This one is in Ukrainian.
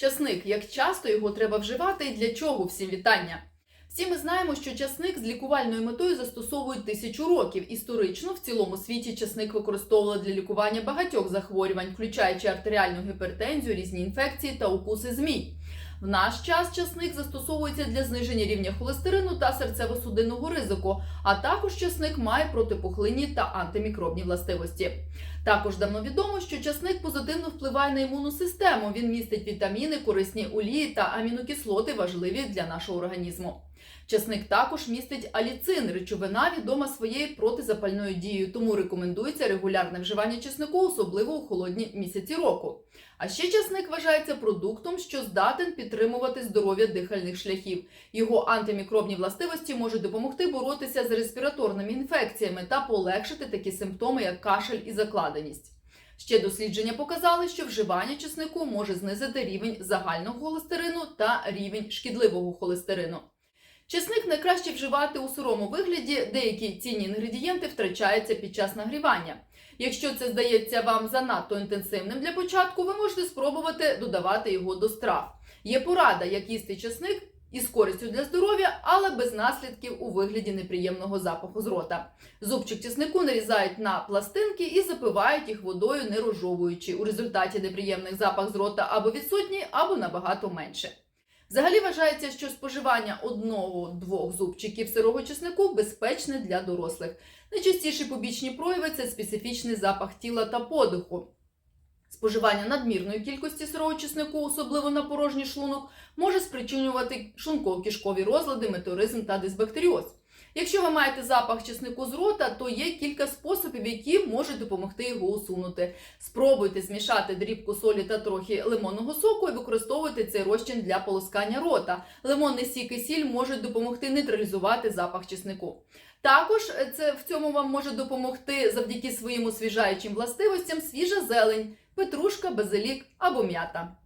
Часник, як часто його треба вживати і для чого? Всім вітання. Всі ми знаємо, що часник з лікувальною метою застосовують тисячу років. Історично в цілому світі часник використовували для лікування багатьох захворювань, включаючи артеріальну гіпертензію, різні інфекції та укуси змій. В наш час часник застосовується для зниження рівня холестерину та серцево-судинного ризику, а також часник має протипухлинні та антимікробні властивості. Також давно відомо, що часник позитивно впливає на імунну систему. Він містить вітаміни, корисні олії та амінокислоти, важливі для нашого організму. Часник також містить аліцин, речовина відома своєю протизапальною дією, тому рекомендується регулярне вживання чеснику, особливо у холодні місяці року. А ще часник вважається продуктом, що здатен підтримувати здоров'я дихальних шляхів. Його антимікробні властивості можуть допомогти боротися з респіраторними інфекціями та полегшити такі симптоми, як кашель і закладеність. Ще дослідження показали, що вживання чеснику може знизити рівень загального холестерину та рівень шкідливого холестерину. Чесник найкраще вживати у сирому вигляді, деякі цінні інгредієнти втрачаються під час нагрівання. Якщо це здається вам занадто інтенсивним для початку, ви можете спробувати додавати його до страв. Є порада, як їсти чесник із користю для здоров'я, але без наслідків у вигляді неприємного запаху з рота. Зубчик чеснику нарізають на пластинки і запивають їх водою, не розжовуючи. У результаті неприємний запах з рота або відсутній, або набагато менше. Взагалі вважається, що споживання одного-двох зубчиків сирого чеснику безпечне для дорослих. Найчастіші побічні прояви це специфічний запах тіла та подиху. Споживання надмірної кількості сирого чеснику, особливо на порожній шлунок, може спричинювати шлунково-кишкові розлади, метеоризм та дисбактеріоз. Якщо ви маєте запах чеснику з рота, то є кілька способів, які можуть допомогти його усунути. Спробуйте змішати дрібку солі та трохи лимонного соку і використовуйте цей розчин для полоскання рота. Лимонний сік і сіль можуть допомогти нейтралізувати запах чеснику. Також е, це в цьому вам може допомогти завдяки своїм освіжаючим властивостям свіжа зелень, петрушка, базилік або м'ята.